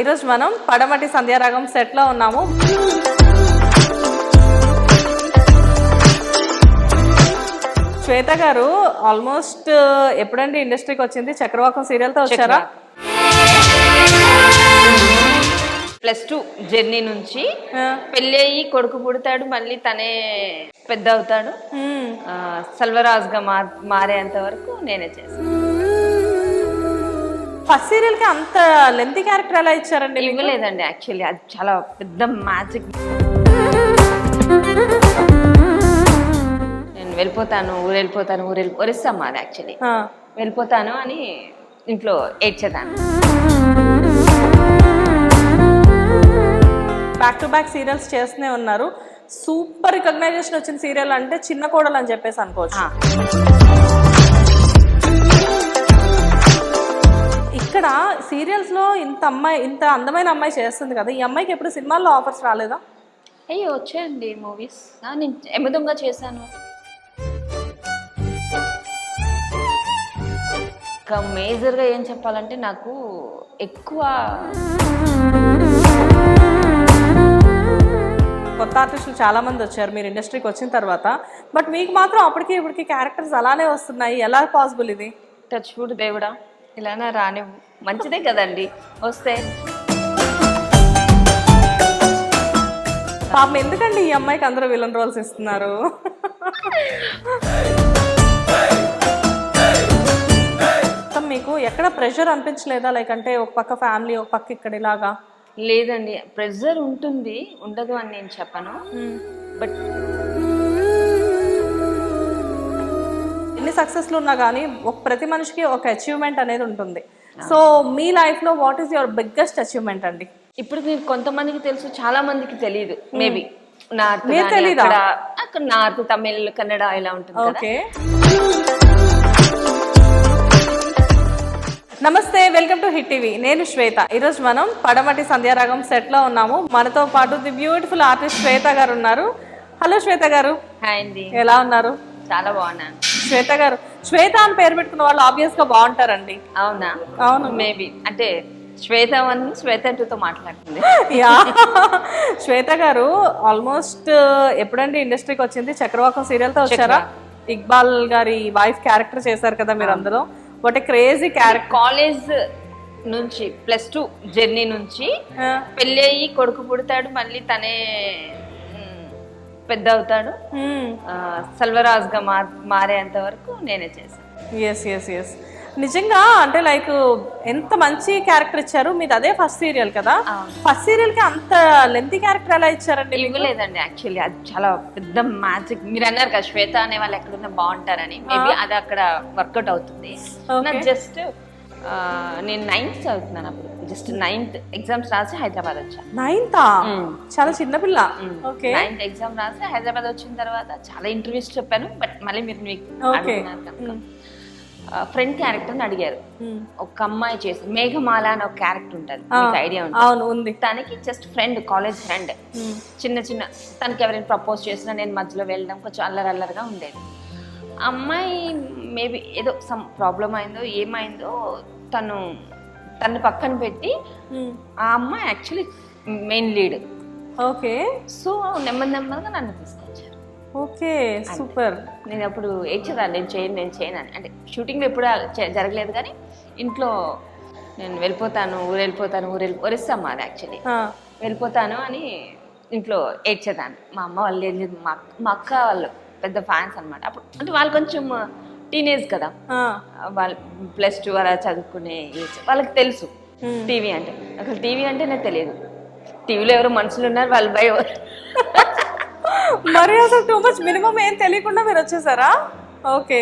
ఈరోజు మనం పడమటి సంధ్యారాగం సెట్లో ఉన్నాము. శ్వేత గారు ఆల్మోస్ట్ ఎప్పుడండి ఇండస్ట్రీకి వచ్చింది? చక్రవాకం సీరియల్తో వచ్చారా? ప్లస్ టూ జర్నీ నుంచి పెళ్ళి అయ్యి కొడుకు పుడతాడు మళ్ళీ తనే పెద్ద అవుతాడు సల్వరాజ్గా మా మారేంత వరకు నేనే చేశాను ఫస్ట్ సీరియల్కి అంత లెంతీ క్యారెక్టర్ ఎలా ఇచ్చారండి? ఇవ్వలేదండి యాక్చువల్లీ. అది చాలా పెద్ద మ్యాజిక్. నేను వెళ్ళిపోతాను ఊరు వెళ్ళిపోతాను ఊరు వెళ్ళి ఒరిస్సా మాది యాక్చువల్లీ వెళ్ళిపోతాను అని ఇంట్లో ఏడ్చేదాన్ని. బ్యాక్ టు బ్యాక్ సీరియల్స్ చేస్తూనే ఉన్నారు. సూపర్ రికగ్నైజేషన్ వచ్చిన సీరియల్ అంటే చిన్న కోడలు అని చెప్పేసి అనుకోవచ్చు. ఇక్కడ సీరియల్స్లో ఇంత అమ్మాయి ఇంత అందమైన అమ్మాయి చేస్తుంది కదా ఈ అమ్మాయికి ఎప్పుడు సినిమాల్లో ఆఫర్స్ రాలేదా? అయ్యో వచ్చాయండి మూవీస్. నేను ఎమదంగా చేశాను. ఇంకా మేజర్గా ఏం చెప్పాలంటే నాకు ఎక్కువ కొత్త ఆర్టిస్టులు చాలా మంది వచ్చారు మీరు ఇండస్ట్రీకి వచ్చిన తర్వాత. బట్ మీకు మాత్రం అప్పటికి ఇప్పటికి క్యారెక్టర్స్ అలానే వస్తున్నాయి. ఎలా పాసిబుల్ ఇది? టచ్ ఫుడ్ దేవుడా. ఇలానా రానివ్వు మంచిదే కదండి. వస్తే. పాపం ఎందుకండి ఈ అమ్మాయికి అందరూ విలన్ రోల్స్ ఇస్తున్నారు? మీకు ఎక్కడ ప్రెషర్ అనిపించలేదా? లైక్ అంటే ఒక పక్క ఫ్యామిలీ ఒక పక్క ఇక్కడ ఇలాగా? లేదండి. ప్రెజర్ ఉంటుంది. ఉండదు అని నేను చెప్పను. బట్ ఎన్ని సక్సెస్లు ఉన్నా కానీ ఒక ప్రతి మనిషికి ఒక అచీవ్మెంట్ అనేది ఉంటుంది. సో మీ లైఫ్లో what is your biggest achievement అండి? ఇప్పుడు నేను కొంతమందికి తెలుసు చాలా మందికి తెలియదు మేబీ నార్త్ మీరు? అక్కడ నార్త్ తమిళ్ కన్నడ ఇలా ఉంటుంది ఓకే. నమస్తే వెల్కమ్ టు హిట్ టీవీ నేను శ్వేత. ఈరోజు మనం పడమటి సంధ్యారాగం సెట్లో ఉన్నాము. మనతో పాటు ది బ్యూటిఫుల్ ఆర్టిస్ట్ శ్వేత గారు ఉన్నారు. హలో శ్వేత గారు. హాయ్ అండి. ఎలా ఉన్నారు? చాలా బాగున్నాను. శ్వేత గారు. శ్వేత అని పేరు పెట్టుకున్న వాళ్ళు ఆబ్వియస్గా బాగుంటారండి. అవునా? అవును. మేబీ అంటే శ్వేత వన్ శ్వేత టూతో మాట్లాడుతుంది. యా. శ్వేత గారు ఆల్మోస్ట్ ఎప్పుడండి ఇండస్ట్రీకి వచ్చింది? చక్రవాకం సీరియల్తో వచ్చారా? ఇక్బాల్ గారి వైఫ్ క్యారెక్టర్ చేశారు కదా మీరు అందరూ వాట్ క్రేజీ క్యారెక్టర్ కాలేజ్ నుంచి ప్లస్ టూ జర్నీ నుంచి పెళ్ళి అయ్యి కొడుకు పుడతాడు మళ్ళీ తనే పెద్ద అవుతాడు ఆ, సల్వరాజ్గా మా మారేంత వరకు నేనే చేశాను ఎస్ ఎస్ ఎస్ నిజంగా అంటే లైక్ ఎంత మంచి క్యారెక్టర్ ఇచ్చారు. మీది అదే ఫస్ట్ సీరియల్ కదా. ఫస్ట్ సీరియల్కి అంత లెంతీ క్యారెక్టర్ ఎలా ఇచ్చారండి ఇవ్వలేదండి యాక్చువల్లీ. అది చాలా పెద్ద మ్యాజిక్. మీరు అన్నారు కదా శ్వేత అనే వాళ్ళు ఎక్కడున్నా బాగుంటారని. మేబీ అది అక్కడ వర్కౌట్ అవుతుంది. జస్ట్ నేను నైన్త్ చదువుతున్నాను అప్పుడు. జస్ట్ నైన్త్ ఎగ్జామ్స్ రాసి హైదరాబాద్ వచ్చా. నైన్తా చాలా చిన్న పిల్ల. ఓకే నైన్త్ ఎగ్జామ్ రాసి హైదరాబాద్ వచ్చిన తర్వాత చాలా ఇంటర్వ్యూస్ చెప్పాను బట్ మళ్ళీ మీరు మీకు. ఫ్రెండ్ క్యారెక్టర్ని అడిగారు. ఒక అమ్మాయి చేసి మేఘమాల అని ఒక క్యారెక్టర్ ఉంటుంది మీకు ఐడియా ఉంటుంది. తనకి జస్ట్ ఫ్రెండ్ కాలేజ్ ఫ్రెండ్ చిన్న చిన్న తనకి ఎవరైనా ప్రపోజ్ చేసినా నేను మధ్యలో వెళ్ళడం కొంచెం అల్లరి అల్లరిగా ఉండేది. అమ్మాయి మేబీ ఏదో సమ్ ప్రాబ్లం అయిందో ఏమైందో తను తను పక్కన పెట్టి ఆ అమ్మాయి actually main lead. Okay. So నెమ్మది నెమ్మదిగా నన్ను తీసుకొచ్చారు. Okay super. నేను అప్పుడు ఏడ్చేదాన్ని నేను చేయను నేను చేయను అని. అంటే షూటింగ్లో ఎప్పుడు జరగలేదు కానీ ఇంట్లో నేను వెళ్ళిపోతాను ఊరు వెళ్ళిపోతాను ఊరు వెళ్ళి ఒరిస్సా మాది యాక్చువల్లీ. వెళ్ళిపోతాను అని ఇంట్లో ఏడ్చేదాన్ని. మా అమ్మ వాళ్ళు ఏం లేదు మా మా అక్క వాళ్ళు పెద్ద ఫ్యాన్స్ అన్నమాట. అప్పుడు అంటే వాళ్ళు కొంచెం టీనేజ్ కదా. వాళ్ళు ప్లస్ టూ అలా చదువుకునే ఏజ్ వాళ్ళకి తెలుసు. టీవీ అంటే. అసలు టీవీ అంటే నాకు తెలియదు. టీవీలో ఎవరు మనుషులు ఉన్నారు వాళ్ళు భయ. మరి అసలు టూ మచ్ మినిమం ఏం తెలియకుండా మీరు వచ్చేసారా? ఓకే.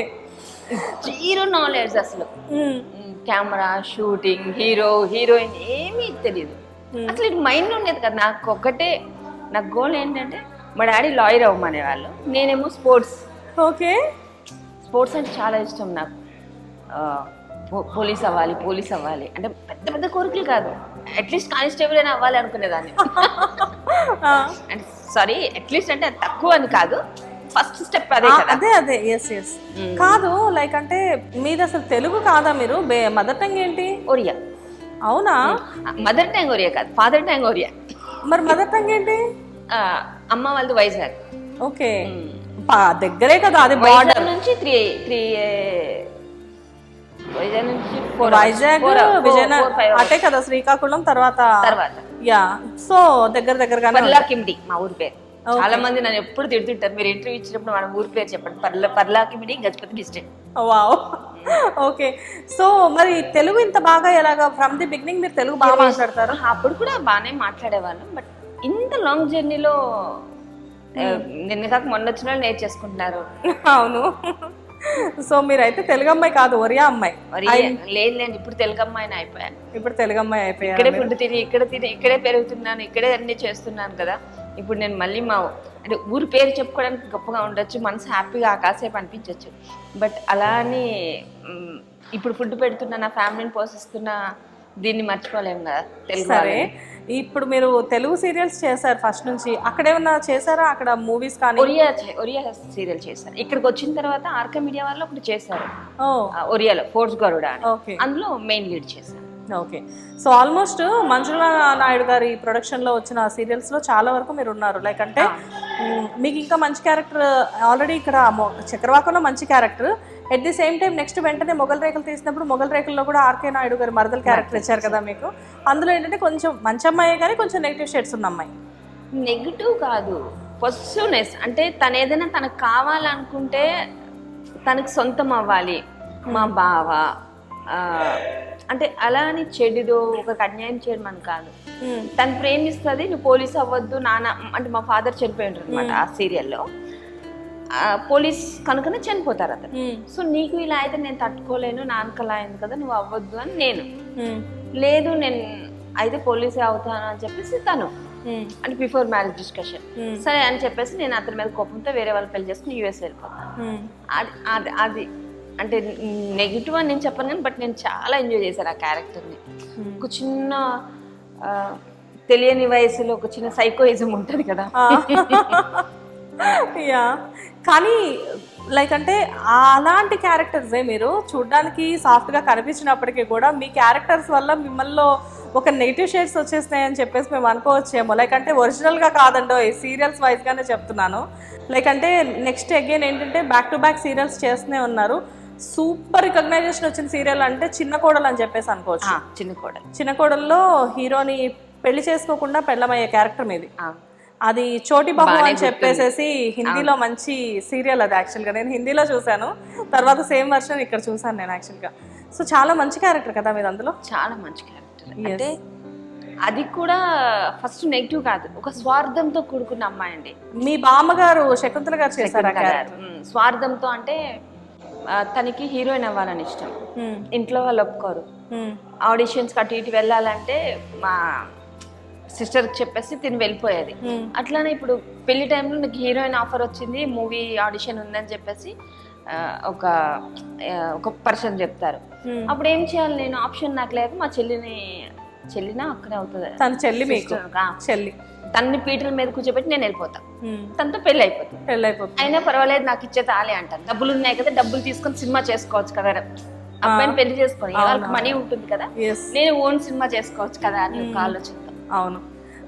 జీరో నాలెడ్జ్ అసలు. కెమెరా షూటింగ్ హీరో హీరోయిన్ ఏమీ తెలియదు. అసలు ఇది మైండ్ ఉండేది కదా. నాకు ఒకటే నా గోల్ ఏంటంటే మా డాడీ లాయర్ అవ్వమనే వాళ్ళు. నేనేమో స్పోర్ట్స్. ఓకే. స్పోర్ట్స్ అంటే చాలా ఇష్టం నాకు. పోలీస్ అవ్వాలి పోలీస్ అవ్వాలి. అంటే పెద్ద పెద్ద కోరికలు కాదు. అట్లీస్ట్ కానిస్టేబుల్ అయినా అవ్వాలి అనుకునేదాన్ని. అంటే సారీ అట్లీస్ట్ అంటే అది తక్కువ అని కాదు. ఫస్ట్ స్టెప్ అదే అదే అదే. ఎస్ ఎస్ కాదు లైక్ అంటే మీది అసలు తెలుగు కాదా మీరు? మదర్ టంగ్ ఏంటి? ఒరియా. అవునా? మదర్ ట్యాంగ్ ఒరియా కాదు ఫాదర్ ట్యాంగ్ ఒరియా. మరి మదర్ టంగ్ ఏంటి? అమ్మ వాళ్ళది వైజాగ్. ఓకే. దగ్గరే కదా అది బార్డర్ నుంచి త్రీ త్రీ వైజాగ్ నుంచి. వైజాగ్ విజయనగరం. అటే కదా శ్రీకాకుళం తర్వాత. తర్వాత. యా సో దగ్గర దగ్గరగానే పర్లా కిమిడి మా ఊరి పేరు. చాలా మంది నన్ను ఎప్పుడు తిడుతుంటారు. మీరు ఇంటర్వ్యూ ఇచ్చినప్పుడు మన ఊరి పేరు చెప్పండి. Parla Parla Kimidi Gajapati district wow. Okay. So మరి తెలుగు ఇంత బాగా ఎలాగా ఫ్రమ్ ది బిగినింగ్ మీరు తెలుగు బాగా మాట్లాడతారు? అప్పుడు కూడా బాగానే మాట్లాడేవాళ్ళం బట్ ఇంత లాంగ్ జర్నీలో నిన్న కాక మొన్న వచ్చిన వాళ్ళు నేర్చేసుకుంటున్నారు. అవును. సో మీరైతే తెలుగు అమ్మాయి కాదు ఒరియా అమ్మాయి. లేదు లేండి ఇప్పుడు తెలుగు అమ్మాయిని అయిపోయాను. ఇప్పుడు తెలుగు అమ్మాయి అయిపోయారు ఇక్కడే ఫుడ్ తిని ఇక్కడ తిని ఇక్కడే పెరుగుతున్నాను ఇక్కడే అన్ని చేస్తున్నాను కదా. ఇప్పుడు నేను మళ్ళీ మా అంటే ఊరి పేరు చెప్పుకోవడానికి గొప్పగా ఉండొచ్చు మనసు హ్యాపీగా కాసేపు అనిపించవచ్చు బట్ అలా అని ఇప్పుడు ఫుడ్ పెడుతున్నా నా ఫ్యామిలీని పోషిస్తున్నా దీన్ని మర్చిపోలేము కదా తెలుగు సరే. ఇప్పుడు మీరు తెలుగు సీరియల్స్ చేశారు ఫస్ట్ నుంచి. అక్కడ ఏమన్నా చేశారా? అక్కడ మూవీస్ కానీ? ఒరియా ఒరియా సీరియల్ చేశారు. ఇక్కడికి వచ్చిన తర్వాత ఆర్కే మీడియా వాళ్ళు ఒకటి చేశారు. ఒరియాలో ఫోర్స్ గరుడ అందులో మెయిన్ లీడ్ చేశారు. Okay. So almost Manjula Naidu గారి ప్రొడక్షన్లో వచ్చిన సీరియల్స్లో చాలా వరకు మీరు ఉన్నారు. లైక్ అంటే మీకు ఇంకా మంచి క్యారెక్టర్ ఆల్రెడీ ఇక్కడ చక్రవాకంలో మంచి character. At the same time next వెంటనే మొగల్ రేఖలు తీసినప్పుడు మొగల్ రేఖల్లో కూడా ఆర్కే నాయుడు గారు మరదల క్యారెక్టర్ ఇచ్చారు కదా మీకు. అందులో ఏంటంటే కొంచెం మంచి అమ్మాయి కానీ కొంచెం నెగిటివ్ షేడ్స్ ఉన్న అమ్మాయి. నెగిటివ్ కాదు. పొసిటివ్నెస్ అంటే తను ఏదైనా తనకు కావాలనుకుంటే తనకు సొంతం అవ్వాలి. మా బావ అంటే అలా అని చెడుదో ఒక అన్యాయం చేయడం అని కాదు తను ప్రేమిస్తుంది నువ్వు పోలీస్ అవ్వద్దు నాన్న అంటే మా ఫాదర్ చనిపోయి ఉంటారు అనమాట ఆ సీరియల్లో. పోలీస్ కనుకనే చనిపోతారు అతను. సో నీకు ఇలా అయితే నేను తట్టుకోలేను నాన్నకు అలా అయింది కదా నువ్వు అవ్వద్దు అని నేను. లేదు నేను అయితే పోలీసే అవుతాను అని చెప్పేసి తను. అంటే బిఫోర్ మ్యారేజ్ డిస్కషన్ సరే అని చెప్పేసి నేను అతని మీద కోపంతో వేరే వాళ్ళు పెళ్ళి చేసుకుని యూఎస్ వెళ్ళిపోతాను అది అది అది. అంటే నెగిటివ్ అని నేను చెప్పను కానీ బట్ నేను చాలా ఎంజాయ్ చేశాను ఆ క్యారెక్టర్ని ఒక చిన్న తెలియని వయసులో ఒక చిన్న సైకోయిజం ఉంటుంది కదా. యా కానీ లైక్ అంటే అలాంటి క్యారెక్టర్సే మీరు. చూడ్డానికి సాఫ్ట్గా కనిపించినప్పటికీ కూడా మీ క్యారెక్టర్స్ వల్ల మిమ్మల్ని ఒక నెగిటివ్ షేడ్స్ వచ్చేస్తున్నాయని చెప్పేసి మేము అనుకోవచ్చేమో. లైక్ అంటే ఒరిజినల్గా కాదండో ఈ సీరియల్స్ వైజ్గానే చెప్తున్నాను. లైక్ అంటే నెక్స్ట్ అగైన్ ఏంటంటే బ్యాక్ టు బ్యాక్ సీరియల్స్ చేస్తూనే ఉన్నారు. సూపర్ రికగ్నైజేషన్ వచ్చిన సీరియల్ అంటే చిన్న కోడలు అని చెప్పేసి అనుకోవచ్చు. చిన్న కోడలు. చిన్న కోడల్లో హీరోని పెళ్ళి చేసుకోకుండా పెళ్ళమయ్యే క్యారెక్టర్ మీది. అది చోటి బాబు అని చెప్పేసేసి హిందీలో మంచి సీరియల్ అది యాక్చువల్గా నేను హిందీలో చూశాను తర్వాత సేమ్ వర్షన్ ఇక్కడ చూశాను నేను యాక్చువల్గా సో చాలా మంచి క్యారెక్టర్ కదా మీరు అందులో? చాలా మంచి క్యారెక్టర్ అంటే అది కూడా ఫస్ట్ నెగిటివ్ కాదు ఒక స్వార్థంతో కూడుకున్న అమ్మాయి అండి మీ బామ్మగారు శకుంతల గారు చేశారు స్వార్థంతో అంటే తనకి హీరోయిన్ అవ్వాలని ఇష్టం. ఇంట్లో వాళ్ళు ఒప్పుకోరు. ఆడిషన్స్కి అటు ఇటు వెళ్ళాలంటే మా సిస్టర్కి చెప్పేసి తిని వెళ్ళిపోయేది. అట్లానే ఇప్పుడు పెళ్ళి టైంలో నాకు హీరోయిన్ ఆఫర్ వచ్చింది మూవీ ఆడిషన్ ఉందని చెప్పేసి ఒక ఒక పర్సన్ చెప్తారు. అప్పుడు ఏం చేయాలి నేను? ఆప్షన్ నాకు లేక మా చెల్లిని చెల్లినా అక్కడే అవుతుంది. తన చెల్లి మీకు. చెల్లి. తన్ని పీటల మీద కూర్చోబెట్టి నేను వెళ్ళిపోతా. తనతో పెళ్ళి అయిపోతుంది పెళ్ళైపోతుంది. అయినా పర్వాలేదు నాకు ఇచ్చే తాలే అంటాను డబ్బులు ఉన్నాయి కదా డబ్బులు తీసుకొని సినిమా చేసుకోవచ్చు కదా. అబ్బాయిని పెళ్ళి చేసుకొని వాళ్ళకి మనీ ఉంటుంది కదా. నేను ఓన్ సినిమా చేసుకోవచ్చు కదా అని ఒక ఆలోచనతో అవును.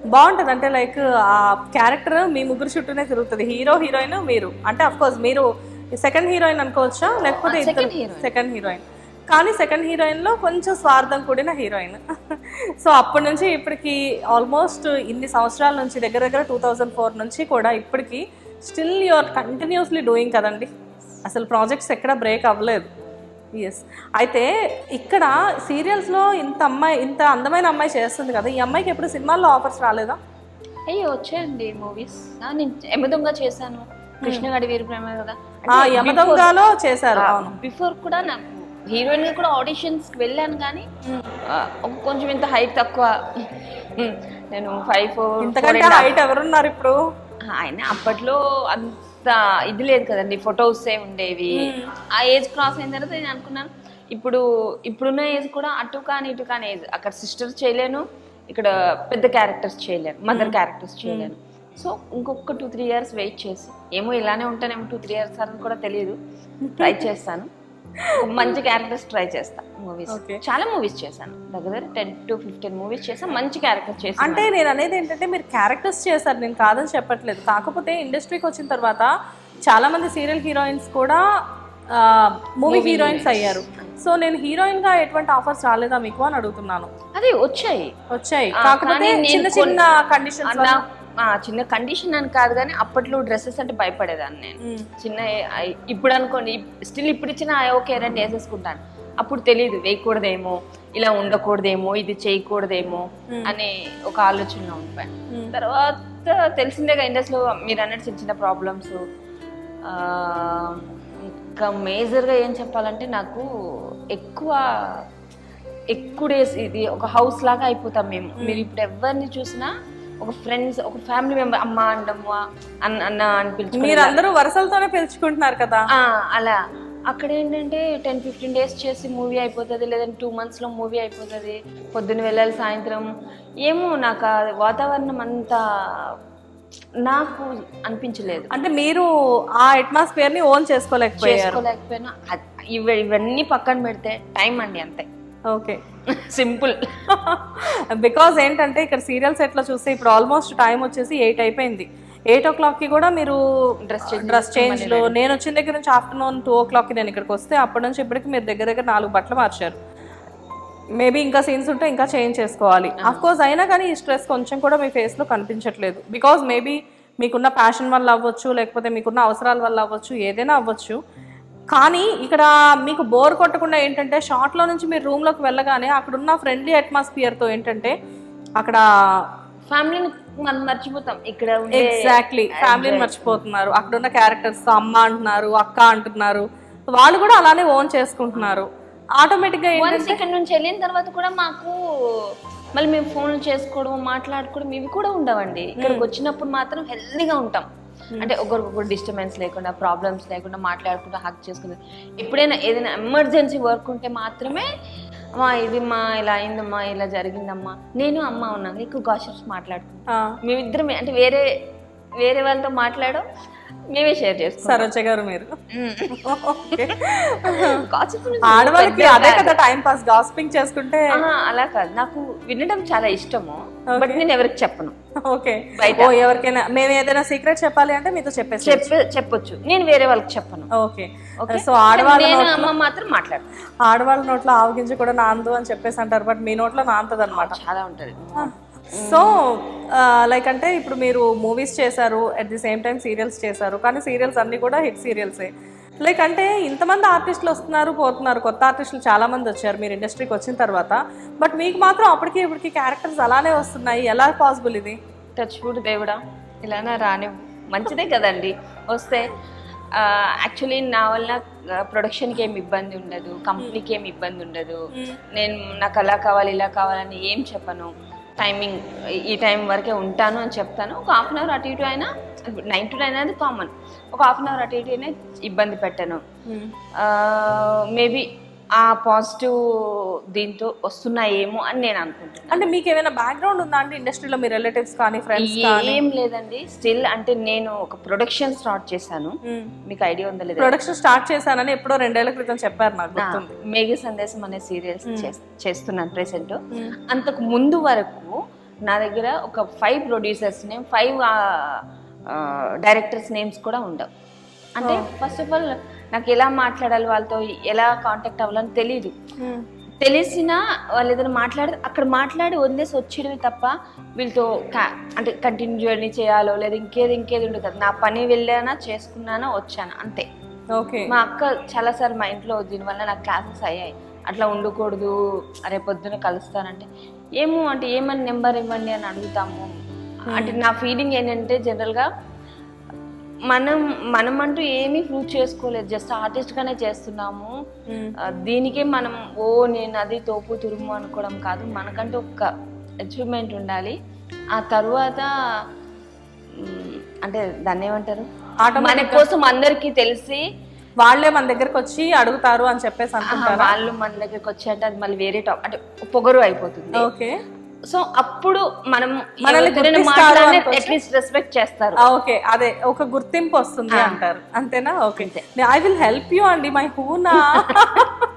బాగుంటుంది అంటే లైక్ ఆ క్యారెక్టర్ మీ ముగ్గురు చుట్టూనే తిరుగుతుంది. హీరో హీరోయిన్ మీరు. అంటే అఫ్ కోర్స్ మీరు సెకండ్ హీరోయిన్ అనుకోవచ్చా? లేకపోతే heroine. Second heroine. కానీ సెకండ్ హీరోయిన్లో కొంచెం స్వార్థం కూడిన హీరోయిన్. సో అప్పటి నుంచి ఇప్పటికి ఆల్మోస్ట్ ఇన్ని సంవత్సరాల నుంచి దగ్గర దగ్గర టూ థౌజండ్ ఫోర్ నుంచి కూడా ఇప్పటికి స్టిల్ యూఆర్ కంటిన్యూస్లీ డూయింగ్ కదండి. అసలు ప్రాజెక్ట్స్ ఎక్కడ బ్రేక్ అవ్వలేదు. ఎస్ అయితే ఇక్కడ సీరియల్స్లో ఇంత అమ్మాయి ఇంత అందమైన అమ్మాయి చేస్తుంది కదా ఈ అమ్మాయికి ఎప్పుడు సినిమాల్లో ఆఫర్స్ రాలేదా? అయ్యో వచ్చాయండి మూవీస్. నేను ఎమదొంగ చేశాను. కృష్ణగాడి వీరి ప్రేమ కదా. యమదొంగలో చేశారు అవును. బిఫోర్ కూడా నాకు హీరోయిన్గా కూడా ఆడిషన్స్కి వెళ్ళాను కానీ ఒక కొంచెం ఇంత హైట్ తక్కువ. నేను ఫైవ్ ఫోర్ హైట్ ఎవరున్నారు ఇప్పుడు? ఆయన అప్పట్లో అంత ఇది లేదు కదండి ఫొటోస్ ఏ ఉండేవి. ఆ ఏజ్ క్రాస్ అయిన తర్వాత నేను అనుకున్నాను ఇప్పుడు ఇప్పుడున్న ఏజ్ కూడా అటు కానీ ఇటు కానీ ఏజ్ అక్కడ సిస్టర్స్ చేయలేను ఇక్కడ పెద్ద క్యారెక్టర్స్ చేయలేను మదర్ క్యారెక్టర్స్ చేయలేను. సో ఇంకొక టూ త్రీ ఇయర్స్ వెయిట్ చేసి ఏమో ఇలానే ఉంటానేమో టూ త్రీ ఇయర్స్ అని కూడా తెలియదు. ట్రై చేస్తాను. మంచి క్యారెక్టర్స్ ట్రై చేస్తా మూవీస్. చాలా మూవీస్ చేశాను. దగ్గర దగ్గర టెన్ టు ఫిఫ్టీన్ మూవీస్ చేసా మంచి క్యారెక్టర్ చేశాను. అంటే నేను అనేది ఏంటంటే మీరు క్యారెక్టర్స్ చేశారు. నేను కాదని చెప్పట్లేదు. కాకపోతే ఇండస్ట్రీకి వచ్చిన తర్వాత చాలా మంది సీరియల్ హీరోయిన్స్ కూడా మూవీ హీరోయిన్స్ అయ్యారు. సో నేను హీరోయిన్గా ఎటువంటి ఆఫర్స్ రాలేదా మీకు అని అడుగుతున్నాను. అదే వచ్చాయి. వచ్చాయి. కాకపోతే చిన్న చిన్న కండిషన్స్ చిన్న కండిషన్ అని కాదు కానీ అప్పట్లో డ్రెస్సెస్ అంటే భయపడేదాన్ని నేను. చిన్న ఇప్పుడు అనుకోండి స్టిల్ ఇప్పుడు ఇచ్చిన ఓకే రెండు వేసేసుకుంటాను. అప్పుడు తెలియదు వేయకూడదేమో ఇలా ఉండకూడదేమో ఇది చేయకూడదేమో అనే ఒక ఆలోచన ఉండిపోయాను తర్వాత తెలిసిందేగా ఇండస్ట్రీలో మీరు అన్నట్టు చిన్న చిన్న ప్రాబ్లమ్స్ ఇంకా మేజర్గా ఏం చెప్పాలంటే నాకు ఎక్కువ ఎక్కువ డేస్ ఇది ఒక హౌస్ లాగా అయిపోతాం మేము. మీరు ఇప్పుడు ఎవరిని చూసినా ఒక ఫ్రెండ్స్ ఒక ఫ్యామిలీ మెంబర్ అమ్మ అండమ్మ అన్న అన్న అని మీరు అందరూ వరుసలతోనే పిలుచుకుంటున్నారు కదా? ఆ, అలా. అక్కడ ఏంటంటే టెన్ ఫిఫ్టీన్ డేస్ చేసి మూవీ అయిపోతుంది లేదంటే టూ మంత్స్లో మూవీ అయిపోతుంది. పొద్దున్న వెళ్ళాలి సాయంత్రం. ఏమో నాకు ఆ వాతావరణం అంతా నాకు అనిపించలేదు. అంటే మీరు ఆ అట్మాస్ఫియర్ని ఓన్ చేసుకోలేకపోయారు. చేసుకోలేకపోయినా. ఇవన్నీ పక్కన పెడితే టైం అండి అంతే. ఓకే. సింపుల్. బికాజ్ ఏంటంటే ఇక్కడ సీరియల్ సెట్లో చూస్తే ఇప్పుడు ఆల్మోస్ట్ టైం వచ్చేసి ఎయిట్ అయిపోయింది. ఎయిట్ ఓ క్లాక్కి కూడా మీరు డ్రెస్ డ్రెస్ చేంజ్లో నేను వచ్చిన దగ్గర నుంచి ఆఫ్టర్నూన్ టూ ఓ క్లాక్కి నేను ఇక్కడికి వస్తే అప్పటి నుంచి ఇప్పటికి మీరు దగ్గర దగ్గర నాలుగు బట్టలు మార్చారు. మేబీ ఇంకా సీన్స్ ఉంటే ఇంకా చేంజ్ చేసుకోవాలి. అఫ్ కోర్స్ అయినా కానీ ఈ స్ట్రెస్ కొంచెం కూడా మీ ఫేస్లో కనిపించట్లేదు. బికాజ్ మేబీ మీకున్న ప్యాషన్ వల్ల అవ్వచ్చు లేకపోతే మీకున్న అవసరాల వల్ల అవ్వచ్చు ఏదైనా అవ్వచ్చు. కానీ ఇక్కడ మీకు బోర్ కొట్టకుండా ఏంటంటే షార్ట్లో నుంచి మీరు రూమ్లోకి వెళ్ళగానే అక్కడున్న ఫ్రెండ్లీ అట్మాస్ఫియర్తో ఏంటంటే అక్కడ ఫ్యామిలీని మనం మర్చిపోతాం. ఇక్కడ ఎగ్జాక్ట్లీ ఫ్యామిలీని మర్చిపోతున్నారు. అక్కడున్న క్యారెక్టర్స్ అమ్మ అంటున్నారు అక్క అంటున్నారు. వాళ్ళు కూడా అలానే ఓన్ చేసుకుంటున్నారు. ఆటోమేటిక్గా ఇక్కడ నుంచి వెళ్ళిన తర్వాత కూడా మాకు మళ్ళీ మేము ఫోన్లు చేసుకోవడం మాట్లాడుకోవడం ఇవి కూడా ఉండవండి. ఇక్కడికి వచ్చినప్పుడు మాత్రం హెల్దీగా ఉంటాం. అంటే ఒకరికొకరు డిస్టర్బెన్స్ లేకుండా ప్రాబ్లమ్స్ లేకుండా మాట్లాడుకుంటూ హక్ చేసుకుంటాం. ఎప్పుడైనా ఏదైనా ఎమర్జెన్సీ వర్క్ ఉంటే మాత్రమే అమ్మా ఇది మా ఇలా అయిందమ్మా ఇలా జరిగిందమ్మా నేను అమ్మ ఉన్నాను నీకు గాసిప్స్ మాట్లాడుకుంటాం. మేమిద్దరం అంటే వేరే వేరే వాళ్ళతో మాట్లాడడం మేమే షేర్ చేసుకుంటాం. సరోజ గారు మీరు. ఆడవాళ్ళకి అదే కదా టైం పాస్ గాసిపింగ్ చేసుకుంటే అలా కాదు. నాకు వినడం చాలా ఇష్టము బట్ నేను ఎవరికి చెప్పను. ఓకే. ఓ ఎవరికైనా మేము ఏదైనా సీక్రెట్ చెప్పాలి అంటే మీతో చెప్పేసి చెప్ప చెప్పొచ్చు. నేను వేరే వాళ్ళకి చెప్పను. ఓకే? సో ఆడవాళ్ళ అమ్మ మాత్రం మాట్లాడతాను ఆడవాళ్ళ నోట్లో ఆవగింజ కూడా నాందు అని చెప్పేసి అంటారు బట్ మీ నోట్లో నాంతది అనమాట చాలా ఉంటది. సో లైక్ అంటే ఇప్పుడు మీరు మూవీస్ చేశారు at the same time serials చేశారు కానీ సీరియల్స్ అన్నీ కూడా హిట్ సీరియల్సే లైక్ అంటే ఇంతమంది ఆర్టిస్టులు వస్తున్నారు పోతున్నారు కొత్త ఆర్టిస్టులు చాలా మంది వచ్చారు మీరు ఇండస్ట్రీకి వచ్చిన తర్వాత. బట్ మీకు మాత్రం అప్పటికి ఇప్పటికి క్యారెక్టర్స్ అలానే వస్తున్నాయి ఎలా పాసిబుల్ ఇది? టచ్ ఫుడ్ దేవుడా ఇలానా రాని మంచిదే కదండి. వస్తే యాక్చువల్లీ నా వల్ల ప్రొడక్షన్కి ఏం ఇబ్బంది ఉండదు కంపెనీకి ఏం ఇబ్బంది ఉండదు. నేను నాకు అలా కావాలి ఇలా కావాలని ఏం చెప్పను. టైమింగ్ ఈ టైం వరకే ఉంటాను అని చెప్తాను. ఒక హాఫ్ అన్ అవర్ అటు ఇటు అయినా నైన్ టు నైన్ అనేది కామన్. ఒక హాఫ్ అన్ అవర్ అటు ఇటు అయినా ఇబ్బంది పెట్టను. మేబీ ఆ పాజిటివ్ దీంతో వస్తున్నాయేమో అని నేను అనుకుంటున్నాను. అంటే మీకు ఏమైనా బ్యాక్గ్రౌండ్ ఉందా అండి? ఇండస్ట్రీలో మీ రిలేటివ్స్ కానీ ఫ్రెండ్స్ ఏం లేదండి. స్టిల్ అంటే నేను ఒక ప్రొడక్షన్ స్టార్ట్ చేశాను. మీకు ఐడియా ఉందా లేదా? ప్రొడక్షన్ స్టార్ట్ చేశానని ఎప్పుడో రెండేళ్ళ క్రితం చెప్పారు నాకు మేఘ సందేశం అనే సీరియల్స్ చేస్తున్నాను ప్రెసెంట్ అంతకు ముందు వరకు నా దగ్గర ఒక five producers name five directors names కూడా ఉండవు. అంటే ఫస్ట్ ఆఫ్ ఆల్ నాకు ఎలా మాట్లాడాలి వాళ్ళతో ఎలా కాంటాక్ట్ అవ్వాలని తెలియదు తెలిసినా వాళ్ళు ఏదైనా మాట్లాడితే అక్కడ మాట్లాడి వదిలేసి వచ్చేయడమే తప్ప వీళ్ళతో అంటే కంటిన్యూ జర్నీ చేయాలో లేదా ఇంకేది ఇంకేది ఉండదు కదా. నా పని వెళ్ళానా చేసుకున్నానా వచ్చానా అంతే. ఓకే మా అక్క చాలాసార్లు మా ఇంట్లో దీనివల్ల నాకు క్లాసెస్ అయ్యాయి. అట్లా ఉండకూడదు రేపు పొద్దున కలుస్తానంటే. ఏమో అంటే ఏమని నెంబర్ ఇవ్వండి అని అడుగుతాము. అంటే నా ఫీలింగ్ ఏంటంటే జనరల్గా మనం మనం అంటూ ఏమీ ప్రూవ్ చేసుకోలేదు. జస్ట్ ఆర్టిస్ట్గానే చేస్తున్నాము. దీనికే మనం ఓ నేను అది తోపు తురుము అనుకోవడం కాదు. మనకంటూ ఒక అచీవ్మెంట్ ఉండాలి. ఆ తర్వాత అంటే దాన్ని ఏమంటారు? మన కోసం అందరికీ తెలిసి వాళ్ళే మన దగ్గరకు వచ్చి అడుగుతారు అని చెప్పేసి అనుకుంటారు? వాళ్ళు మన దగ్గరికి వచ్చాక అది మళ్ళీ వేరే టాప్ అంటే పొగరు అయిపోతుంది. ఓకే. సో అప్పుడు మనం మనల్ని అనుకోవచ్చా? అట్లీస్ట్ రెస్పెక్ట్ చేస్తారు. ఓకే అదే ఒక గుర్తింపు వస్తుంది అంటారు. అంతేనా? Okay I will help you అండి మై హూనా?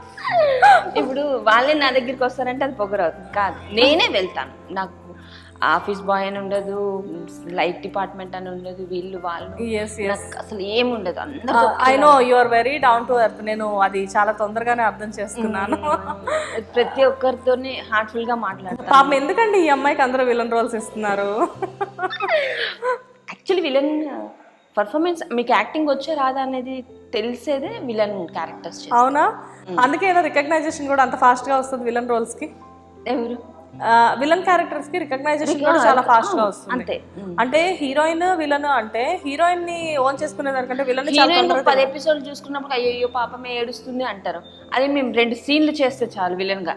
ఇప్పుడు వాళ్ళే నా దగ్గరికి వస్తారంటే అది పొగరవుతుంది కాదు. నేనే వెళ్తాను. నాకు ఆఫీస్ బాయ్ అని ఉండదు లైట్ డిపార్ట్మెంట్ అని ఉండదు వీళ్ళు వాళ్ళు. అసలు ఏముండదు అందరూ I know you are very down to earth నేను అది చాలా తొందరగానే అర్థం చేసుకున్నాను. ప్రతి ఒక్కరితోని హార్ట్ఫుల్గా మాట్లాడతాను. పాపం ఎందుకండి ఈ అమ్మాయికి అందరూ విలన్ రోల్స్ ఇస్తున్నారు? యాక్చువల్లీ విలన్ పర్ఫార్మెన్స్ మీకు యాక్టింగ్ వచ్చే రాదా అనేది తెలిసేదే విలన్ క్యారెక్టర్స్ అవునా? అందుకే ఏదో రికగ్నైజేషన్ కూడా అంత ఫాస్ట్గా వస్తుంది విలన్ రోల్స్కి. ఎవరు? విలన్ క్యారెక్టర్స్కి రికగ్నైజేషన్ కూడా చాలా ఫాస్ట్గా వస్తుంది. అంతే. అంటే హీరోయిన్ విలన్ అంటే హీరోయిన్ని ఓన్ చేసుకునే దానికంటే విలన్ హీరోయిన్ పది ఎపిసోడ్ చూసుకున్నప్పుడు అయ్యో పాపమే ఏడుస్తుంది అంటారు. అదే మేము రెండు సీన్లు చేస్తే చాలు విలన్గా.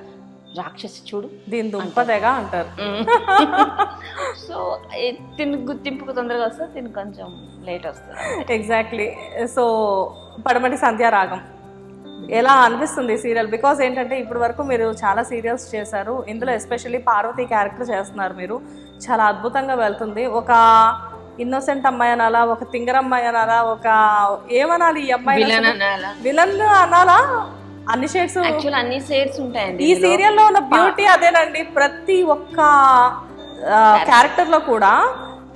రాక్షసి చూడు. దీని దుంపదేగా అంటారు. సో తిని గుర్తింపుకు తొందరగా వస్తుంది తిని కొంచెం లేట్ వస్తుంది. ఎగ్జాక్ట్లీ సో పడమటి సంధ్యారాగం. ఎలా అనిపిస్తుంది సీరియల్? బికాస్ ఏంటంటే ఇప్పటి వరకు మీరు చాలా సీరియల్స్ చేశారు. ఇందులో ఎస్పెషల్లీ పార్వతి క్యారెక్టర్ చేస్తున్నారు మీరు. చాలా అద్భుతంగా వెళ్తుంది. ఒక ఇన్నోసెంట్ అమ్మాయి అనాలా ఒక తింగర అమ్మాయి అనాలా ఒక ఏమనాలి ఈ అమ్మాయి విలన్ అనాలా? అన్ని షేడ్స్ అన్ని షేడ్స్ ఉంటాయండి ఈ సీరియల్లో ఉన్న బ్యూటీ అదేనండి. ప్రతి ఒక్క క్యారెక్టర్లో కూడా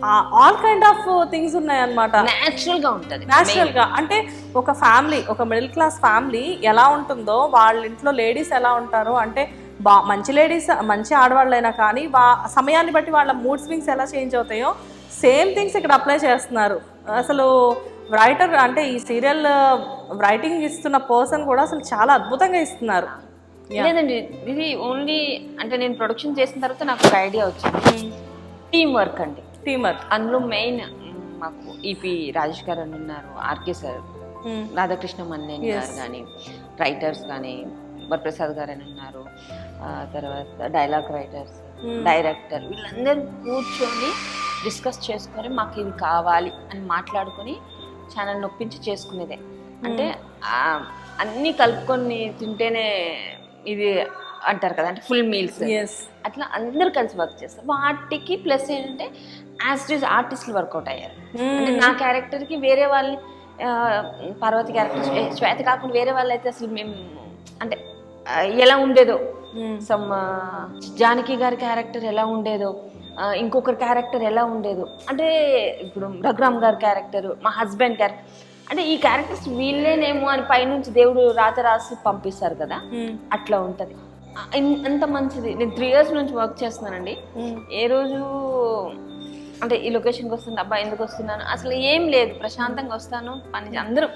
ఆల్ కైండ్ ఆఫ్ థింగ్స్ ఉన్నాయన్నమాట. న్యాచురల్గా ఉంటది. న్యాచురల్గా అంటే ఒక ఫ్యామిలీ ఒక మిడిల్ క్లాస్ ఫ్యామిలీ ఎలా ఉంటుందో వాళ్ళ ఇంట్లో లేడీస్ ఎలా ఉంటారో అంటే బా మంచి లేడీస్ మంచి ఆడవాళ్ళైనా కానీ వా సమయాన్ని బట్టి వాళ్ళ మూడ్ స్వింగ్స్ ఎలా చేంజ్ అవుతాయో సేమ్ థింగ్స్ ఇక్కడ అప్లై చేస్తున్నారు. అసలు రైటర్ అంటే ఈ సీరియల్ రైటింగ్ ఇస్తున్న పర్సన్ కూడా అసలు చాలా అద్భుతంగా ఇస్తున్నారు. లేదండి ఇది ఓన్లీ అంటే నేను ప్రొడక్షన్ చేసిన తర్వాత నాకు ఒక ఐడియా వచ్చింది. టీమ్ వర్క్ అండి. టీమర్ అందులో మెయిన్ మాకు ఈపీ రాజేష్ గారు అని ఉన్నారు ఆర్కే సార్. రాధాకృష్ణ మన్నేని గారు కానీ రైటర్స్ కానీ వరప్రసాద్ గారు అని ఉన్నారు తర్వాత డైలాగ్ రైటర్స్ డైరెక్టర్ వీళ్ళందరూ కూర్చొని డిస్కస్ చేసుకొని మాకు ఇది కావాలి అని మాట్లాడుకొని ఛానల్ నొప్పించి చేసుకునేదే. అంటే ఆ, అన్నీ కలుపుకొని తింటేనే ఇది అంటారు కదా అంటే ఫుల్ మీల్స్ అట్లా అందరు కలిసి వర్క్ చేస్తారు. వాటికి ప్లస్ ఏంటంటే యాజ్ ఆర్టిస్టులు వర్కౌట్ అయ్యారు. అంటే నా క్యారెక్టర్కి వేరే వాళ్ళని పార్వతి క్యారెక్టర్ శ్వేత కాకుండా వేరే వాళ్ళు అయితే అసలు మేము అంటే ఎలా ఉండేదో. సమ్ జానకి గారి క్యారెక్టర్ ఎలా ఉండేదో ఇంకొకరి క్యారెక్టర్ ఎలా ఉండేదో. అంటే ఇప్పుడు రఘురామ్ గారి క్యారెక్టర్ మా హస్బెండ్ క్యారెక్టర్ అంటే ఈ క్యారెక్టర్స్ వీళ్ళేనేమో అని పైనుంచి దేవుడు రాత రాసి పంపిస్తారు కదా. అట్లా ఉంటుంది. అంత మంచిది. నేను త్రీ ఇయర్స్ నుంచి వర్క్ చేస్తున్నానండి. ఏ రోజు అంటే ఈ లొకేషన్కి వస్తుంది అబ్బా ఎందుకు వస్తున్నాను? అసలు ఏం లేదు. ప్రశాంతంగా వస్తాను. పని అందరూ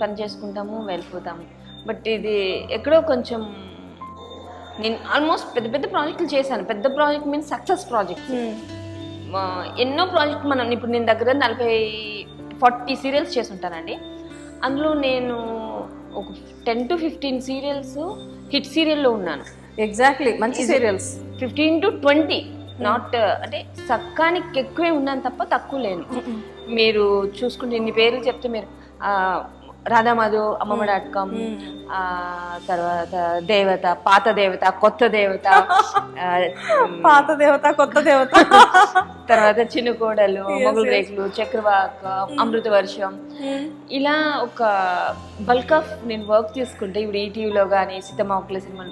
పని చేసుకుంటాము వెళ్ళిపోతాము. బట్ ఇది ఎక్కడో కొంచెం నేను ఆల్మోస్ట్ పెద్ద పెద్ద ప్రాజెక్టులు చేశాను. పెద్ద ప్రాజెక్ట్ మీన్స్ సక్సెస్ ప్రాజెక్ట్ ఎన్నో ప్రాజెక్ట్ మనం ఇప్పుడు నేను దగ్గర నలభై ఫార్టీ సీరియల్స్ చేసి ఉంటానండి అందులో నేను ఒక ten to fifteen serials hit సీరియల్లో ఉన్నాను. ఎగ్జాక్ట్లీ మంచి serials fifteen to twenty not అంటే సక్కానికి ఎక్కువే ఉన్నాను తప్ప తక్కువ లేను. మీరు చూసుకుంటే ఇన్ని పేర్లు చెప్తే మీరు రాధామాధు అమ్మమ్మ డాట్ కామ్ తర్వాత దేవత పాత దేవత కొత్త దేవత పాత దేవత కొత్త దేవత. తర్వాత చిన్న కోడలు మొగులు రేకులు చక్రవాక అమృత వర్షం. ఇలా ఒక బల్క్ ఆఫ్ నేను వర్క్ తీసుకుంటే ఇప్పుడు ఈటీవీలో కానీ సీతమ్మ ఒక్కల సినిమాల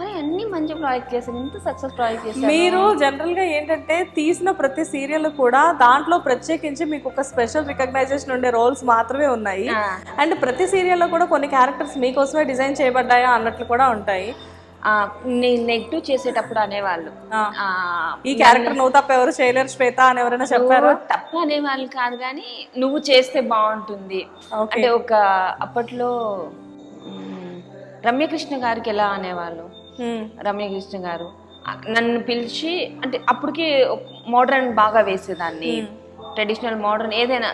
అని అన్ని మంచి ప్రాజెక్ట్ చేశాను ఇంత సక్సెస్ ప్రాజెక్ట్ చేశాను మీరు జనరల్గా ఏంటంటే తీసిన ప్రతి సీరియల్ కూడా దాంట్లో ప్రత్యేకించి మీకు ఒక స్పెషల్ రికగ్నైజేషన్ ఉండే రోల్స్ మాత్రమే ఉన్నాయి. అండ్ ప్రతి సీరియల్లో కూడా కొన్ని క్యారెక్టర్స్ మీకోసమే డిజైన్ చేయబడ్డాయా అన్నట్లు కూడా ఉంటాయి. నెగిటివ్ చేసేటప్పుడు అనేవాళ్ళు. ఈ క్యారెక్టర్ నువ్వు తప్ప ఎవరు చేయలేరు శ్వేత అని ఎవరైనా చెప్పారా? తప్పు అనేవాళ్ళు కాదు కానీ నువ్వు చేస్తే బాగుంటుంది. ఓకే అంటే ఒక అప్పట్లో రమ్యకృష్ణ గారికి ఎలా అనేవాళ్ళు? మ్మ్. రమ్యకృష్ణ గారు. నన్ను పిలిచి అంటే అప్పటికి మోడర్న్ బాగా వేసేదాన్ని. ట్రెడిషనల్ మోడర్న్ ఏదైనా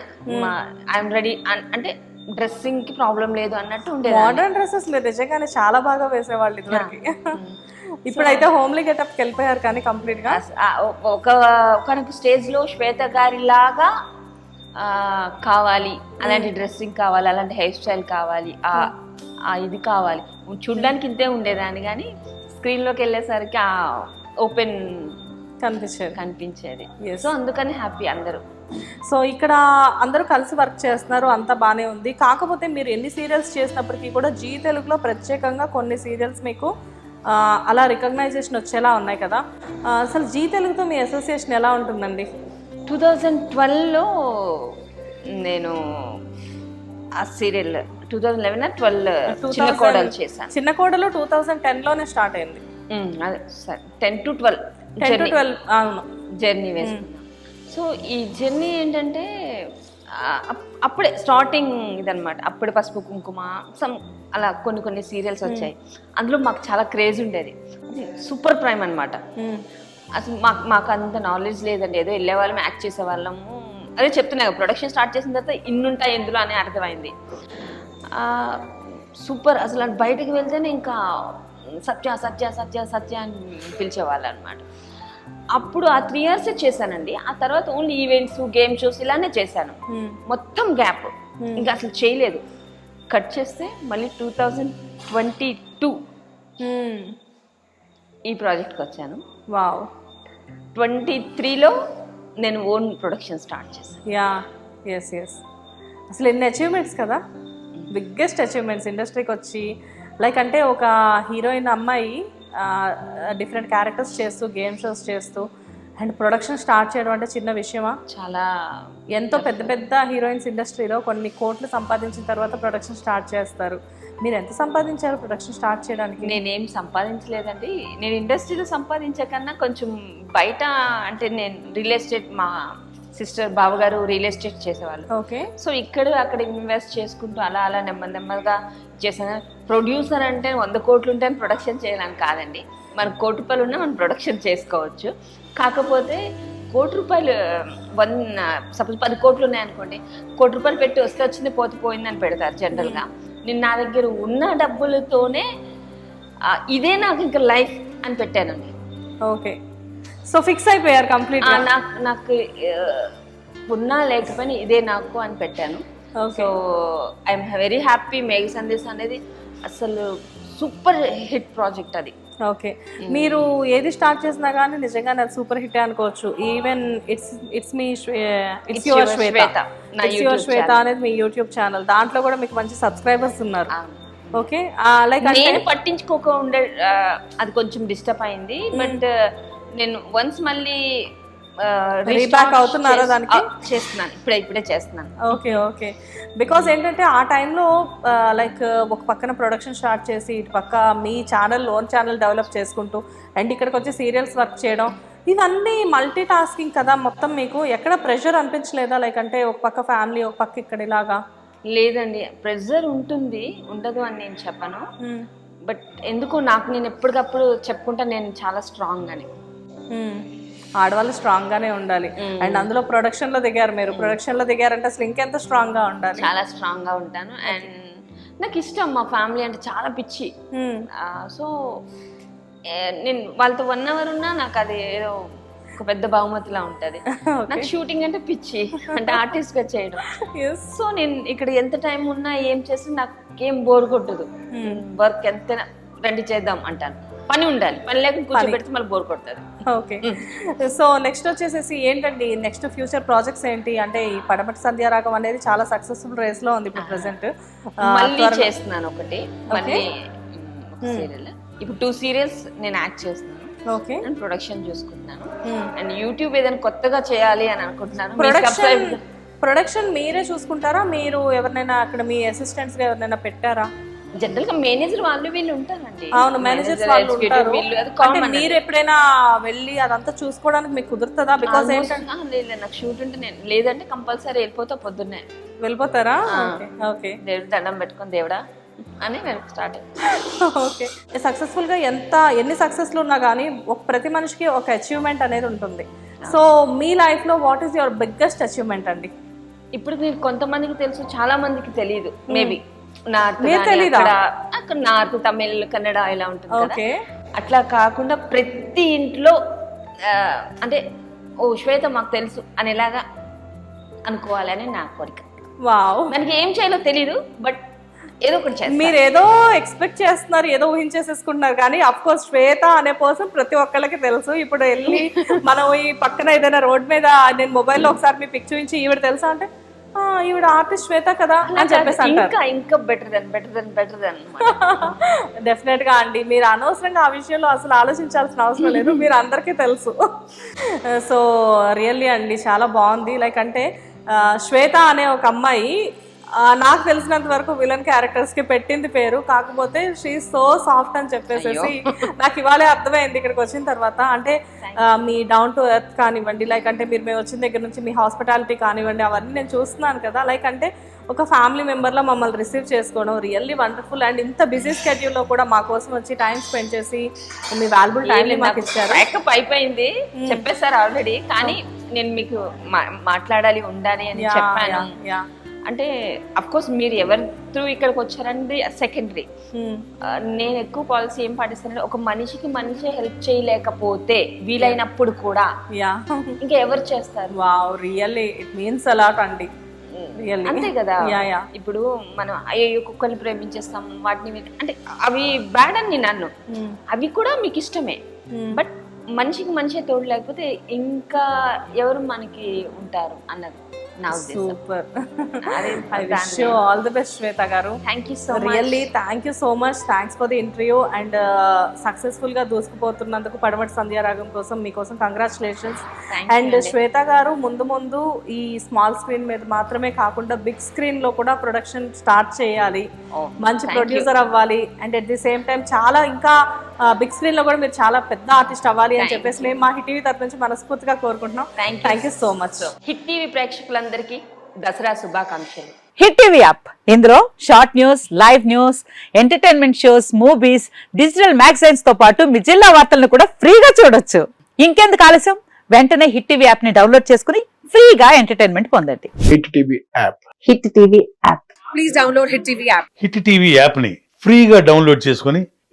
ఐఎమ్ రెడీ అంటే డ్రెస్సింగ్కి ప్రాబ్లం లేదు అన్నట్టు ఉండేది మోడర్న్ డ్రెస్సెస్ మీరు నిజంగానే చాలా బాగా వేసేవాళ్ళు ఇద్దరికి ఇప్పుడైతే హోమ్లీ గెటప్కి వెళ్ళిపోయారు కానీ కంప్లీట్గా ఒక ఒకనొక స్టేజ్లో శ్వేత గారి లాగా కావాలి. అలాంటి డ్రెస్సింగ్ కావాలి అలాంటి హెయిర్ స్టైల్ కావాలి. ఆ ఆ ఇది కావాలి. చూడ్డానికి ఇంతే ఉండేదాన్ని కానీ స్క్రీన్లోకి వెళ్ళేసరికి ఆ ఓపెన్ కనిపించేది. కనిపించేది. సో అందుకని హ్యాపీ అందరూ. సో ఇక్కడ అందరూ కలిసి వర్క్ చేస్తున్నారు అంతా బాగానే ఉంది. కాకపోతే మీరు ఎన్ని సీరియల్స్ చేసినప్పటికీ కూడా జీ తెలుగులో ప్రత్యేకంగా కొన్ని సీరియల్స్ మీకు అలా రికగ్నైజేషన్ వచ్చేలా ఉన్నాయి కదా. అసలు జీ తెలుగుతో మీ అసోసియేషన్ ఎలా ఉంటుందండి? టూ థౌజండ్ ట్వెల్వ్లో నేను ఆ serial two thousand eleven twelve చిన్న కోడలు చేశాను. చిన్న కోడలు టూ థౌజండ్ టెన్లోనే స్టార్ట్ అయింది. అదే సరే ten to twelve ten to twelve అవును. జర్నీ వేసుకున్నాం. సో ఈ జర్నీ ఏంటంటే అప్పుడే స్టార్టింగ్ ఇదనమాట అప్పుడే పసుపు కుంకుమ సమ్ అలా కొన్ని కొన్ని సీరియల్స్ వచ్చాయి. అందులో మాకు చాలా క్రేజ్ ఉండేది. సూపర్ ప్రైమ్ అనమాట. అసలు మాకు మాకు అంత నాలెడ్జ్ లేదండి. ఏదో వెళ్ళే వాళ్ళం యాక్ట్ చేసే వాళ్ళము అదే చెప్తున్నా ప్రొడక్షన్ స్టార్ట్ చేసిన తర్వాత ఇన్ని ఉంటాయి ఎందులో అని అర్థమైంది. సూపర్. అసలు అటు బయటకు వెళ్తేనే ఇంకా సత్య సత్య సత్య సత్య అని పిలిచేవాళ్ళు అనమాట అప్పుడు ఆ త్రీ ఇయర్స్ చేశానండి. ఆ తర్వాత ఓన్లీ ఈవెంట్స్ గేమ్ షోస్ ఇలానే చేశాను. మ్మ్. మొత్తం గ్యాప్ ఇంకా అసలు చేయలేదు. కట్ చేస్తే మళ్ళీ టూ థౌజండ్ ట్వంటీ టూ. ఈ ప్రాజెక్ట్కి వచ్చాను. వావ్ ట్వంటీ త్రీలో నేను ఓన్ ప్రొడక్షన్ స్టార్ట్ చేశాను. యా ఎస్ ఎస్ అసలు ఎన్ని అచీవ్మెంట్స్ కదా? బిగ్గెస్ట్ అచీవ్మెంట్స్ ఇండస్ట్రీకి వచ్చి లైక్ అంటే ఒక హీరోయిన్ అమ్మాయి డిఫరెంట్ క్యారెక్టర్స్ చేస్తూ గేమ్ షోస్ చేస్తూ అండ్ ప్రొడక్షన్ స్టార్ట్ చేయడం అంటే చిన్న విషయమా? చాలా ఎంతో పెద్ద పెద్ద హీరోయిన్స్ ఇండస్ట్రీలో కొన్ని కోట్లు సంపాదించిన తర్వాత ప్రొడక్షన్ స్టార్ట్ చేస్తారు. మీరు ఎంత సంపాదించారు ప్రొడక్షన్ స్టార్ట్ చేయడానికి? నేనేం సంపాదించలేదండి. నేను ఇండస్ట్రీలో సంపాదించే కన్నా కొంచెం బయట అంటే నేను రియల్ ఎస్టేట్ మా సిస్టర్ బావగారు రియల్ ఎస్టేట్ చేసేవాళ్ళు. ఓకే. సో ఇక్కడ అక్కడ ఇన్వెస్ట్ చేసుకుంటూ అలా అలా నెమ్మది నెమ్మదిగా చేశాను ప్రొడ్యూసర్ అంటే వంద కోట్లు ఉంటే ప్రొడక్షన్ చేయాలని కాదండి. మన కోటి రూపాయలు ఉన్నా మనం ప్రొడక్షన్ చేసుకోవచ్చు. కాకపోతే కోటి రూపాయలు వన్ సపోజ్ పది కోట్లు ఉన్నాయనుకోండి కోటి రూపాయలు పెట్టి వస్తే వచ్చింది పోతే పోయిందని పెడతారు జనరల్గా. నేను నా దగ్గర ఉన్న డబ్బులతోనే ఇదే నాకు ఇంకా లైఫ్ అని పెట్టానండి. ఓకే. సో ఫిక్స్ అయిపోయారు కంప్లీట్ నాకు నాకు ఉన్నా లేకపోయినా ఇదే నాకు అని పెట్టాను. సో ఐఎమ్ వెరీ హ్యాపీ మేఘ సందేశ్ అనేది అసలు సూపర్ హిట్ ప్రాజెక్ట్ అది. ఓకే మీరు ఏది స్టార్ట్ చేసినా కానీ నిజంగా అది సూపర్ హిట్ అనుకోవచ్చు. Even it's it's me it's your Swetha it's your Swetha. అనేది మీ యూట్యూబ్ ఛానల్ దాంట్లో కూడా మీకు మంచి సబ్స్క్రైబర్స్ ఉన్నారు. ఓకే లైక్ నేను పట్టించుకోక ఉండే అది కొంచెం డిస్టర్బ్ అయింది. బట్ నేను వన్స్ మళ్ళీ restart అవుతున్నారా దానికి? చేస్తున్నాను. ఇప్పుడే ఇప్పుడే చేస్తున్నాను. Okay okay. బికాస్ ఏంటంటే ఆ టైంలో లైక్ ఒక పక్కన ప్రొడక్షన్ స్టార్ట్ చేసి ఇటు పక్క మీ ఛానల్ ఓన్ ఛానల్ డెవలప్ చేసుకుంటూ అండ్ ఇక్కడికి వచ్చి సీరియల్స్ వర్క్ చేయడం ఇవన్నీ మల్టీ టాస్కింగ్ కదా. మొత్తం మీకు ఎక్కడ ప్రెషర్ అనిపించలేదా? లైక్ అంటే ఒక పక్క ఫ్యామిలీ ఒక పక్క ఇక్కడ ఇలాగా? లేదండి. ప్రెజర్ ఉంటుంది. ఉండదు అని నేను చెప్పను. బట్ ఎందుకు నాకు నేను ఎప్పటికప్పుడు చెప్పుకుంటా నేను చాలా స్ట్రాంగ్ అని. ఆడవాళ్ళు స్ట్రాంగ్ గానే ఉండాలి. అండ్ అందులో ప్రొడక్షన్లో దిగారు మీరు. ప్రొడక్షన్లో దిగారంటే అసలు ఇంకెంత స్ట్రాంగ్గా ఉండాలి? చాలా స్ట్రాంగ్గా ఉంటాను. అండ్ నాకు ఇష్టం మా ఫ్యామిలీ అంటే చాలా పిచ్చి. సో నేను వాళ్ళతో వన్ అవర్ ఉన్నా నాకు అది ఏదో ఒక పెద్ద బహుమతిలా ఉంటుంది. నాకు షూటింగ్ అంటే పిచ్చి. అంటే ఆర్టిస్ట్గా చేయడం. సో నేను ఇక్కడ ఎంత టైం ఉన్నా ఏం చేసినా నాకు ఏం బోర్ కొట్టదు. వర్క్ ఎంత రండి చేద్దాం అంటాను. పని ఉండాలి. పని లేకుండా కూర్చోబెడితే మళ్ళీ బోర్ కొడుతుంది. ఓకే. సో నెక్స్ట్ వచ్చేసేసి ఏంటండి నెక్స్ట్ ఫ్యూచర్ ప్రాజెక్ట్స్ ఏంటి? అంటే ఈ పడమటి సంధ్యారాగం అనేది చాలా సక్సెస్ఫుల్ రేస్లో ఉంది ఇప్పుడు ప్రెసెంట్. మళ్ళీ చేస్తున్నాను ఒకటి. మళ్ళీ సీరియల్ ఇప్పుడు టూ సీరియల్స్ నేను యాక్ట్ చేస్తున్నాను. ఓకే. అండ్ ప్రొడక్షన్ చూసుకుంటున్నాను. అండ్ యూట్యూబ్ ఏదైనా కొత్తగా చేయాలి అని అనుకుంటున్నాను. ప్రొడక్షన్ ప్రొడక్షన్ మీరే చూసుకుంటారా? మీరు ఎవరినైనా అక్కడ మీ అసిస్టెంట్స్ ఎవరినైనా పెట్టారా? జనరల్గా మేనేజర్ వాళ్ళు వీళ్ళు ఉంటారండి. అవును మేనేజర్స్ వాళ్ళు ఉంటారు. వీళ్ళు అది అంటే కామన్ మీరు ఎప్పుడైనా వెళ్ళి అదంతా చూసుకోవడానికి మీకు కుదురుతుందా? బికాస్ ఏంటంటే లేదు నాకు షూట్ ఉంటే నేను లేదంటే కంపల్సరీ వెళ్ళిపోతా పొద్దున్నే. వెళ్ళిపోతారా? ఓకే దేవుడు దండం పెట్టుకొని దేవుడా? అని నేను స్టార్ట్ ఓకే సక్సెస్ఫుల్గా ఎంత ఎన్ని సక్సెస్లు ఉన్నా కానీ ఒక ప్రతి మనిషికి ఒక అచీవ్మెంట్ అనేది ఉంటుంది. సో మీ లైఫ్లో what is your biggest achievement అండి? ఇప్పుడు మీరు కొంతమందికి తెలుసు చాలా మందికి తెలియదు మేబీ నార్త్? అక్కడ నార్త్ తమిళ్ కన్నడ ఇలా ఉంటుంది కదా. అట్లా కాకుండా ప్రతి ఇంట్లో అంటే ఓ శ్వేత మాకు తెలుసు అనేలాగా అనుకోవాలని నా కోరిక. వావ్. మనకి ఏం చేయాలో తెలీదు బట్ ఏదో ఒకటి మీరు ఏదో ఎక్స్పెక్ట్ చేస్తున్నారు ఏదో ఊహించేసేసుకుంటున్నారు కానీ అఫ్ కోర్స్ శ్వేత అనే పర్సన్ ప్రతి ఒక్కళ్ళకి తెలుసు. ఇప్పుడు వెళ్ళి మనం ఈ పక్కన ఏదైనా రోడ్ మీద నేను మొబైల్లో ఒకసారి మీ పిక్ చూపించి ఈవిడ తెలుసా అంటే? "ఆ, ఈవిడ ఆర్టిస్ట్ శ్వేత కదా అని చెప్పేసి ఇంకా ఇంకా better then better then better then డెఫినెట్గా అండి. మీరు అనవసరంగా ఆ విషయంలో అసలు ఆలోచించాల్సిన అవసరం లేదు. మీరు అందరికీ తెలుసు. సో రియల్లీ అండి చాలా బాగుంది. లైక్ అంటే శ్వేత అనే ఒక అమ్మాయి నాకు తెలిసినంత వరకు విలన్ క్యారెక్టర్స్కి పెట్టింది పేరు. కాకపోతే షీ సో సాఫ్ట్ అని చెప్పేసేసి నాకు ఇవాళే అర్థమైంది ఇక్కడికి వచ్చిన తర్వాత. అంటే మీ డౌన్ టు ఎర్త్ కానివ్వండి లైక్ అంటే మీరు మేము వచ్చిన దగ్గర నుంచి మీ హాస్పిటాలిటీ కానివ్వండి అవన్నీ నేను చూస్తున్నాను కదా. లైక్ అంటే ఒక ఫ్యామిలీ మెంబర్లో మమ్మల్ని రిసీవ్ చేసుకోవడం రియల్లీ వండర్ఫుల్ అండ్ ఇంత బిజీ స్కెడ్యూల్లో కూడా మా కోసం వచ్చి టైం స్పెండ్ చేసి మీ వాల్యుబుల్ టైం మాకు ఇచ్చారు. బ్యాకప్ అయిపోయింది. చెప్పేశారు ఆల్రెడీ కానీ నేను మీకు మాట్లాడాలి ఉండాలి అని చెప్పాను. అంటే కోర్స్ మీరు ఎవరి త్రూ ఇక్కడికి వచ్చారండి సెకండరీ Hmm. నేను ఎక్కువ పాలసీ ఏం పాటిస్తానంటే ఒక మనిషికి మనిషి హెల్ప్ చేయలేకపోతే వీలైనప్పుడు కూడా యా. ఇంకా ఎవరు చేస్తారు? Wow really it means a lot అండి. రియల్లీ అంతే కదా. ఇప్పుడు మనం అయ్యో కుక్కల్ని ప్రేమించేస్తాం వాటిని వీటిని- అంటే అవి బ్యాడ్ అని నేను అన్ను అవి కూడా మీకు ఇష్టమే. బట్ మనిషికి మనిషి తోడు లేకపోతే ఇంకా ఎవరు మనకి ఉంటారు అన్నది. నా super I wish you all the best Swetha గారు thank you so really thank you so much thanks for the interview and సక్సెస్ఫుల్గా దూసుకుపోతున్నందుకు పడమటి సంధ్యారాగం కోసం మీకోసం కంగ్రాచులేషన్స్ అండ్. శ్వేత గారు ముందు ముందు ఈ స్మాల్ స్క్రీన్ మీద మాత్రమే కాకుండా బిగ్ స్క్రీన్లో కూడా ప్రొడక్షన్ స్టార్ట్ చేయాలి. Oh, మంచి ప్రొడ్యూసర్ అవ్వాలి. And at the same time చాలా ఇంకా బిగ్ స్క్రీన్లో కూడా మీరు చాలా పెద్ద ఆర్టిస్ట్ అవ్వాలి అని చెప్పేసి మేము మా హిట్ టీవీ తరఫు నుంచి మనస్ఫూర్తిగా కోరుకుంటున్నాం. Thank you so much hit TV ప్రేక్షకులందరికీ దసరా శుభాకాంక్షలు. హిట్ టీవీ యాప్ ఇందులో short news live news entertainment shows movies digital మ్యాగజైన్స్తో పాటు మీ జిల్లా వార్తలను కూడా ఫ్రీగా చూడొచ్చు. ఇంకెందుకు ఆలస్యం? వెంటనే హిట్ టీవీ యాప్ని డౌన్లోడ్ చేసుకుని ఫ్రీగా ఎంటర్టైన్మెంట్ పొందండి. Hit TV app hit TV app hit TV యాప్ని ఫ్రీగా డౌన్లోడ్ చేసుకొని